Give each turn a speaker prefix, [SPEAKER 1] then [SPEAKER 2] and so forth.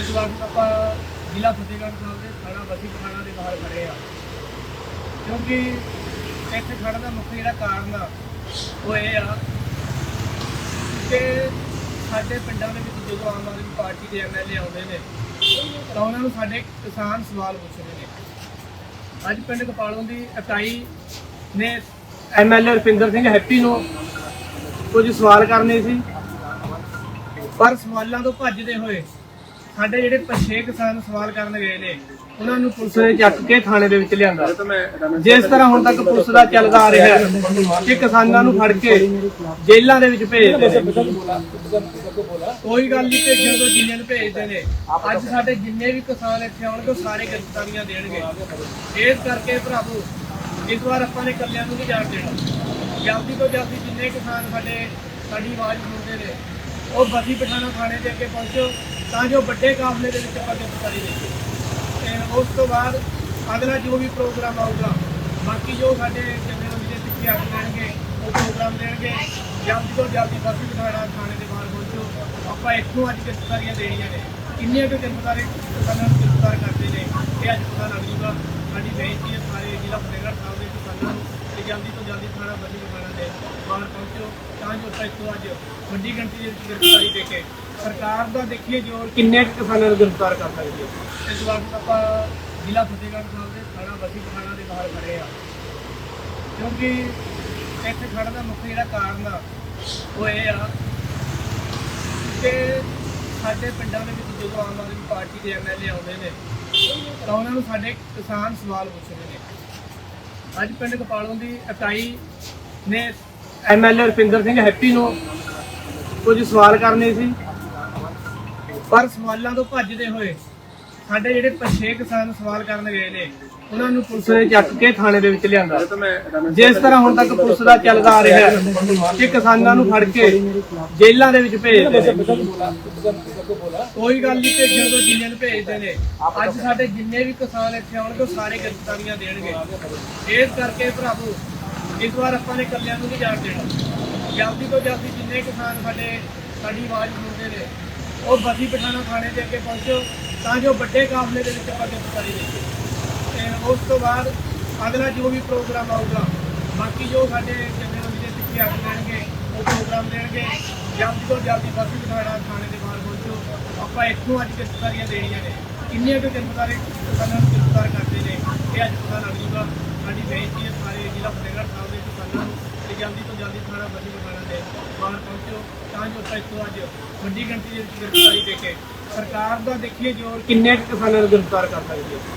[SPEAKER 1] ਇਸ ਵਕਤ ਆਪਾਂ ਜ਼ਿਲ੍ਹਾ ਫਤਿਹਗੜ੍ਹ ਸਾਹਿਬ ਦੇ ਥਾਣਾ ਬਸੀ ਪਠਾਣਾ ਦੇ ਬਾਹਰ ਖੜੇ ਆ ਕਿਉਂਕਿ ਇੱਥੇ ਖੜਨ ਦਾ ਮੁੱਖ ਜਿਹੜਾ ਕਾਰਨ ਆ, ਉਹ ਇਹ ਆ ਕਿ ਸਾਡੇ ਪਿੰਡਾਂ ਦੇ ਵਿੱਚ ਜਦੋਂ ਆਮ ਆਦਮੀ ਪਾਰਟੀ ਦੇ ਐਮਐਲਏ ਆਉਂਦੇ ਨੇ, ਤਾਂ ਉਹਨਾਂ ਨੂੰ ਸਾਡੇ ਕਿਸਾਨ ਸਵਾਲ ਪੁੱਛਦੇ ਨੇ। ਅੱਜ ਪਿੰਡ ਕਪਾਲੋਂ ਦੀ ਇਕਾਈ ਨੇ ਐਮਐਲਏ ਰੁਪਿੰਦਰ ਸਿੰਘ ਹੈਪੀ ਨੂੰ ਕੁਝ ਸਵਾਲ ਕਰਨੇ ਸੀ, ਪਰ ਸਵਾਲਾਂ ਤੋਂ ਭੱਜਦੇ ਹੋਏ ਸਾਡੇ ਜਿਹੜੇ ਪਛੇ ਕਿਸਾਨ ਸਵਾਲ ਕਰਨ ਗਏ ਨੇ ਉਹਨਾਂ ਨੂੰ ਪੁਲਿਸ ਨੇ ਚੱਕ ਕੇ ਥਾਣੇ ਦੇ ਵਿੱਚ ਲਿਆਂਦਾ। ਜਿਸ ਤਰ੍ਹਾਂ ਹੁਣ ਤੱਕ ਪੁਲਿਸ ਦਾ ਚੱਲਦਾ ਆ ਰਿਹਾ ਕਿ ਕਿਸਾਨਾਂ ਨੂੰ ਫੜ ਕੇ ਜੇਲ੍ਹਾਂ ਦੇ ਵਿੱਚ ਭੇਜਦੇ ਨੇ। ਕੋਈ ਗੱਲ ਨਹੀਂ ਭੇਜਣ ਤੋਂ ਜਿੰਨੇ ਨੂੰ ਭੇਜਦੇ ਨੇ। ਅੱਜ ਸਾਡੇ ਜਿੰਨੇ ਵੀ ਕਿਸਾਨ ਇੱਥੇ ਆਉਣਗੇ ਉਹ ਸਾਰੇ ਗ੍ਰਿਫਤਾਰੀਆਂ ਦੇਣਗੇ। ਇਸ ਕਰਕੇ ਭਰਾਵੋ ਇਸ ਵਾਰ ਆਪਾਂ ਨੇ ਇਕੱਲਿਆਂ ਨੂੰ ਨਹੀਂ ਜਾਣ ਦੇਣਾ। ਜਲਦੀ ਤੋਂ ਜਲਦੀ ਜਿੰਨੇ ਕਿਸਾਨ ਸਾਡੇ ਸਾਡੀ ਆਵਾਜ਼ ਸੁਣਦੇ ਨੇ ਉਹ ਬਸੀ ਪਠਾਣਾ ਥਾਣੇ ਦੇ ਅੱਗੇ ਪਹੁੰਚੋ। ਤਾਂ ਜੋ ਵੱਡੇ ਕਾਫਲੇ ਦੇ ਵਿੱਚ ਆਪਾਂ ਗ੍ਰਿਫਤਾਰੀ ਦੇਈਏ ਤੇ ਉਸ ਤੋਂ ਬਾਅਦ ਅਗਲਾ ਜੋ ਵੀ ਪ੍ਰੋਗਰਾਮ ਆਊਗਾ, ਬਾਕੀ ਜੋ ਸਾਡੇ ਜਨਰਲ ਦੇ ਪਿੱਛੇ ਆ ਦੇਣਗੇ ਉਹ ਪ੍ਰੋਗਰਾਮ ਦੇਣਗੇ। ਜਲਦੀ ਤੋਂ ਜਲਦੀ ਬਸੀ ਪਠਾਣਾ ਥਾਣੇ ਦੇ ਬਾਹਰ ਪਹੁੰਚੋ। ਆਪਾਂ ਇੱਥੋਂ ਅੱਜ ਗ੍ਰਿਫਤਾਰੀਆਂ ਦੇਣੀਆਂ ਨੇ। ਕਿੰਨੀਆਂ ਕੁ ਗ੍ਰਿਫਤਾਰੀ ਕਿਸਾਨਾਂ ਨੂੰ ਗ੍ਰਿਫਤਾਰ ਕਰਦੇ ਨੇ, ਇਹ ਅੱਜ ਪਤਾ ਲੱਗ ਜੂਗਾ ਸਾਡੀ ਬੇਨਤੀ ਹੈ ਸਾਰੇ ਜ਼ਿਲ੍ਹਾ ਫਤਿਹਗੜ੍ਹ ਸਾਹਿਬ ਦੇ ਕਿਸਾਨਾਂ ਨੂੰ ਕਿ ਜਲਦੀ ਤੋਂ ਜਲਦੀ ਥਾਣਾ ਬਸੀ ਪਠਾਣਾ ਦੇ ਬਾਹਰ ਪਹੁੰਚੋ, ਤਾਂ ਜੋ ਆਪਾਂ ਇੱਥੋਂ ਅੱਜ ਵੱਡੀ ਗਿਣਤੀ ਦੇ ਵਿੱਚ ਗ੍ਰਿਫਤਾਰੀ ਦੇ ਕੇ ਸਰਕਾਰ ਦਾ ਦੇਖੀਏ ਜੋਰ ਕਿੰਨੇ ਕੁ ਕਿਸਾਨਾਂ ਨੂੰ ਗ੍ਰਿਫਤਾਰ ਕਰ ਸਕਦੀ ਹੈ। ਇਸ ਵਕਤ ਆਪਾਂ ਜ਼ਿਲ੍ਹਾ ਫਤਿਹਗੜ੍ਹ ਸਾਹਿਬ ਦੇ ਥਾਣਾ ਬਸੀ ਪਠਾਣਾ ਦੇ ਬਾਹਰ ਖੜੇ ਆ। ਕਿਉਂਕਿ ਇੱਥੇ ਖੜਨ ਦਾ ਮੁੱਖ ਜਿਹੜਾ ਕਾਰਨ ਆ, ਉਹ ਇਹ ਆ ਕਿ ਸਾਡੇ ਪਿੰਡਾਂ ਦੇ ਵਿੱਚ ਜਦੋਂ ਆਮ ਆਦਮੀ ਪਾਰਟੀ ਦੇ ਐਮਐਲਏ ਆਉਂਦੇ ਨੇ, ਤਾਂ ਉਹਨਾਂ ਨੂੰ ਸਾਡੇ ਕਿਸਾਨ ਸਵਾਲ ਪੁੱਛਦੇ ਨੇ। ਅੱਜ ਪਿੰਡ ਕਪਾਲੋਂ ਦੀ ਇਕਾਈ ਨੇ ਐਮਐਲਏ ਰੁਪਿੰਦਰ ਸਿੰਘ ਹੈਪੀ ਨੂੰ ਕੁਝ ਸਵਾਲ ਕਰਨੇ ਸੀ, ਪਰ ਸਵਾਲਾਂ ਤੋਂ ਭੱਜਦੇ ਹੋਏ ਸਾਡੇ ਜਿਹੜੇ ਪਛੇ ਕਿਸਾਨ ਸਵਾਲ ਕਰਨ ਗਏ ਨੇ ਉਹਨਾਂ ਨੂੰ ਪੁਲਿਸ ਨੇ ਚੱਕ ਕੇ ਥਾਣੇ ਦੇ ਵਿੱਚ ਲਿਆਂਦਾ। ਜਿਸ ਤਰ੍ਹਾਂ ਹੁਣ ਤੱਕ ਪੁਲਿਸ ਦਾ ਚੱਲਦਾ ਆ ਰਿਹਾ ਹੈ ਕਿ ਕਿਸਾਨਾਂ ਨੂੰ ਫੜ ਕੇ ਜੇਲ੍ਹਾਂ ਦੇ ਵਿੱਚ ਭੇਜਦੇ ਨੇ ਕੋਈ ਗੱਲ ਨਹੀਂ ਭੇਜਣ ਤੋਂ ਜਿੰਨੇ ਨੂੰ ਭੇਜਦੇ ਨੇ। ਅੱਜ ਸਾਡੇ ਜਿੰਨੇ ਵੀ ਕਿਸਾਨ ਇੱਥੇ ਆਉਣਗੇ ਸਾਰੇ ਗ੍ਰਿਫਤਾਰੀਆਂ ਦੇਣਗੇ। ਇਸ ਕਰਕੇ ਭਰਾਵੋ ਇਸ ਵਾਰ ਆਪਾਂ ਨੇ ਇਕੱਲਿਆਂ ਨੂੰ ਨਹੀਂ ਜਾਣ ਦੇਣਾ। ਜਲਦੀ ਤੋਂ ਜਲਦੀ ਜਿੰਨੇ ਕਿਸਾਨ ਸਾਡੇ ਸਾਡੀ ਆਵਾਜ਼ ਸੁਣਦੇ ਨੇ ਉਹ ਬਸੀ ਪਠਾਣਾ ਥਾਣੇ ਦੇ ਅੱਗੇ ਪਹੁੰਚੋ। ਤਾਂ ਜੋ ਵੱਡੇ ਕਾਫਲੇ ਦੇ ਵਿੱਚ ਆਪਾਂ ਗ੍ਰਿਫਤਾਰੀ ਦੇਈਏ ਤੇ ਉਸ ਤੋਂ ਬਾਅਦ ਅਗਲਾ ਜੋ ਵੀ ਪ੍ਰੋਗਰਾਮ ਆਊਗਾ, ਬਾਕੀ ਜੋ ਸਾਡੇ ਜਨਰਲ ਦੇ ਪਿੱਛੇ ਆ ਦੇਣਗੇ ਉਹ ਪ੍ਰੋਗਰਾਮ ਦੇਣਗੇ। ਜਲਦੀ ਤੋਂ ਜਲਦੀ ਬਸੀ ਪਠਾਣਾ ਥਾਣੇ ਦੇ ਬਾਹਰ ਪਹੁੰਚੋ। ਆਪਾਂ ਇੱਥੋਂ ਅੱਜ ਗ੍ਰਿਫਤਾਰੀਆਂ ਦੇਣੀਆਂ ਨੇ। ਕਿੰਨੀਆਂ ਕੁ ਗ੍ਰਿਫਤਾਰੀ ਕਿਸਾਨਾਂ ਨੂੰ ਗ੍ਰਿਫਤਾਰ ਕਰਦੇ ਨੇ, ਇਹ ਅੱਜ ਪਤਾ ਲੱਗ ਜੂਗਾ ਸਾਡੀ ਬੇਨਤੀ ਹੈ ਸਾਰੇ ਜ਼ਿਲ੍ਹਾ ਫਤਿਹਗੜ੍ਹ ਸਾਹਿਬ ਦੇ ਕਿਸਾਨਾਂ ਨੂੰ ਕਿ ਜਲਦੀ ਤੋਂ ਜਲਦੀ ਥਾਣਾ ਬਸੀ ਪਠਾਣਾ ਦੇ ਬਾਹਰ ਪਹੁੰਚੋ, ਤਾਂ ਜੋ ਆਪਾਂ ਇੱਥੋਂ ਅੱਜ ਵੱਡੀ ਗਿਣਤੀ ਦੇ ਵਿੱਚ ਗ੍ਰਿਫਤਾਰੀ ਦੇ ਕੇ ਸਰਕਾਰ ਦਾ ਦੇਖੀਏ ਜੋਰ ਕਿੰਨੇ ਕਿਸਾਨਾਂ ਨੂੰ ਗ੍ਰਿਫਤਾਰ ਕਰ ਸਕਦੀ ਹੈ?